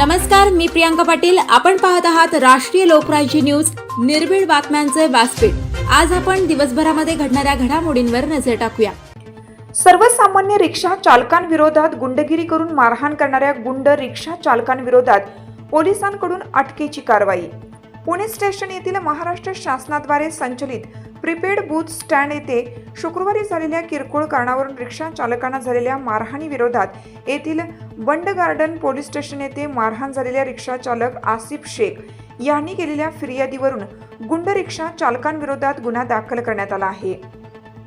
नमस्कार मी प्रियांका पाटील. आपण पाहत आहात राष्ट्रीय लोकराज्य न्यूज. निर्भीड बातम्यांचे व्यासपीठ. आज आपण दिवसभरामध्ये घडणाऱ्या घडामोडींवर नजर टाकूया. सर्वसामान्य रिक्षा चालकांविरोधात गुंडगिरी करून मारहाण करणाऱ्या गुंड रिक्षा चालकांविरोधात पोलिसांकडून अटकेची कारवाई. पुणे स्टेशन येथील महाराष्ट्र शासनाद्वारे संचलित प्रिपेड बूथ स्टँड येथे शुक्रवारी झालेल्या किरकोळ कारणावरून रिक्षा चालकांना झालेल्या मारहाणीविरोधात येथील बंड गार्डन पोलीस स्टेशन येथे मारहाण झालेल्या रिक्षा चालक आसिफ शेख यांनी केलेल्या फिर्यादीवरून गुंड रिक्षा चालकांविरोधात गुन्हा दाखल करण्यात आला आहे.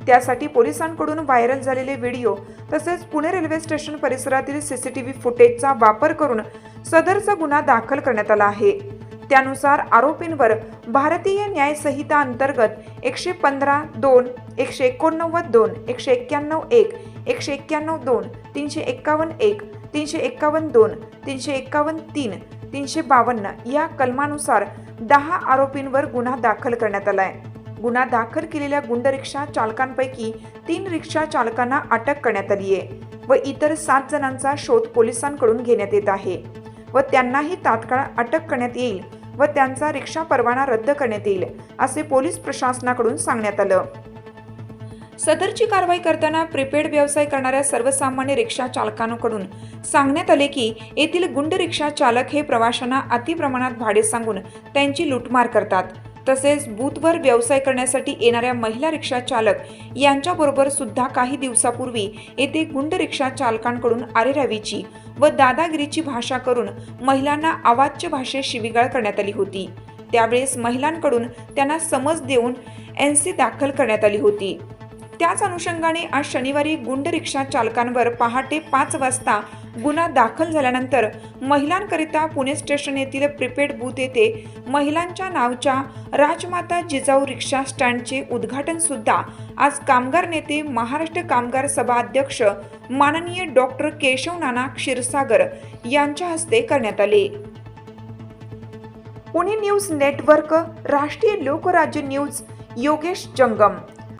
त्यासाठी पोलिसांकडून व्हायरल झालेले व्हिडिओ तसेच पुणे रेल्वे स्टेशन परिसरातील सीसीटीव्ही फुटेजचा वापर करून सदरचा गुन्हा दाखल करण्यात आला आहे. त्यानुसार आरोपींवर भारतीय न्याय संहिता अंतर्गत एकशे पंधरा दोन एकशे एकोणनव्वद दोन एकशे एक्क्याण्णव एक एकशे एक्क्याण्णव दोन तीनशे एक्कावन्न एक तीनशे एक्कावन्न दोन तीनशे एक्कावन्न तीन तीनशे बावन्न या कलमानुसार दहा आरोपींवर गुन्हा दाखल करण्यात आलाय. गुन्हा दाखल केलेल्या गुंड रिक्षा चालकांपैकी तीन रिक्षा चालकांना अटक करण्यात आली आहे व इतर सात जणांचा शोध पोलिसांकडून घेण्यात येत आहे. व त्यांनाही तात्काळ अटक करण्यात येईल व त्यांचा रिक्षा परवाना रद्द करण्यात येईल असे पोलीस प्रशासनाकडून सांगण्यात आलं. सदरची कारवाई करताना प्रीपेड व्यवसाय करणाऱ्या सर्वसामान्य रिक्षा चालकांकडून सांगण्यात आले की येथील गुंड रिक्षा चालक हे प्रवाशांना अतिप्रमाणात भाडे सांगून त्यांची लुटमार करतात. तसेच बूथवर व्यवसाय करण्यासाठी येणाऱ्या महिला रिक्षा चालक यांच्याबरोबर सुद्धा काही दिवसापूर्वी येथे गुंड रिक्षा चालकांकडून आरेरावीची व दादागिरीची भाषा करून महिलांना अवाच्य भाषेत शिवीगाळ करण्यात आली होती. त्यावेळेस महिलांकडून त्यांना समज देऊन एन सी दाखल करण्यात आली होती. त्याच अनुषंगाने आज शनिवारी गुंड रिक्षा चालकांवर पहाटे पाच वाजता गुन्हा दाखल झाल्यानंतर महिलांकरिता पुणे स्टेशन येथील प्रिपेड बूथ येथे महिलांच्या नावच्या राजमाता जिजाऊ रिक्षा स्टँडचे उद्घाटन सुद्धा आज कामगार नेते महाराष्ट्र कामगार सभा अध्यक्ष माननीय डॉक्टर केशव नाना क्षीरसागर यांच्या हस्ते करण्यात आले. पुणे न्यूज नेटवर्क राष्ट्रीय लोकराज्य न्यूज योगेश जंगम.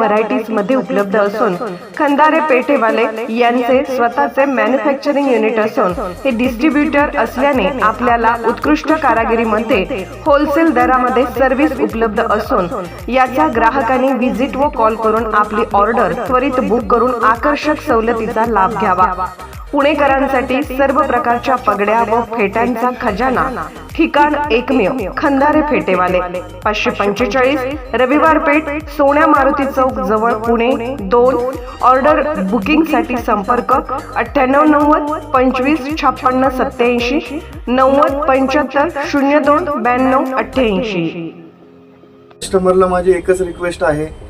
व्हरायटीजमध्ये उपलब्ध असून खंदारे पेठेवाले यांचे स्वतःचे मॅन्युफॅक्चरिंग युनिट असून हे डिस्ट्रीब्युटर असल्याने आपल्याला उत्कृष्ट कारागिरीमध्ये होलसेल दरामध्ये सर्व्हिस उपलब्ध असून याच्या ग्राहकांनी व्हिजिट व कॉल करून आपली ऑर्डर त्वरित बुक करून आकर्षक सवलतीचा लाभ घ्यावा. पुणेकरांसाठी सर्व प्रकारच्या पगड्या व फेट्यांचा खजाना ठिकाण एकमेव खंदारे फेटेवाले. पाचशे पंचेचाळीस रविवार पेठ सोन्या मारुती चौक जवळ पुणे दोन ऑर्डर बुकिंगसाठी संपर्क अठ्ठ्याण्णव नव्वद पंचवीस छप्पन्न सत्याऐंशी नव्वद पंच्याहत्तर शून्य दोन ब्याण्णव अठ्ठ्याऐंशी. कस्टमरला माझी एकच रिक्वेस्ट आहे.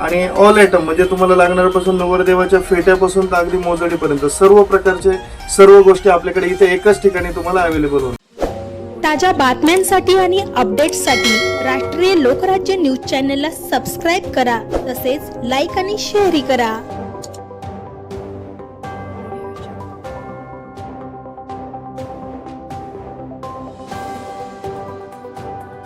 आणि ऑल आयटम म्हणजे तुम्हाला लागणाऱ्यापासून नवरदेवाच्या फेट्यापासून तर अगदी मोजडीपर्यंत सर्व प्रकारचे सर्व गोष्टी आपल्याकडे इथे एकाच ठिकाणी तुम्हाला अवेलेबल होणार. ताज्या बातम्यांसाठी आणि अपडेट्ससाठी राष्ट्रीय लोकराज्य न्यूज चॅनलला सबस्क्राईब करा तसेच लाईक आणि शेअरही करा.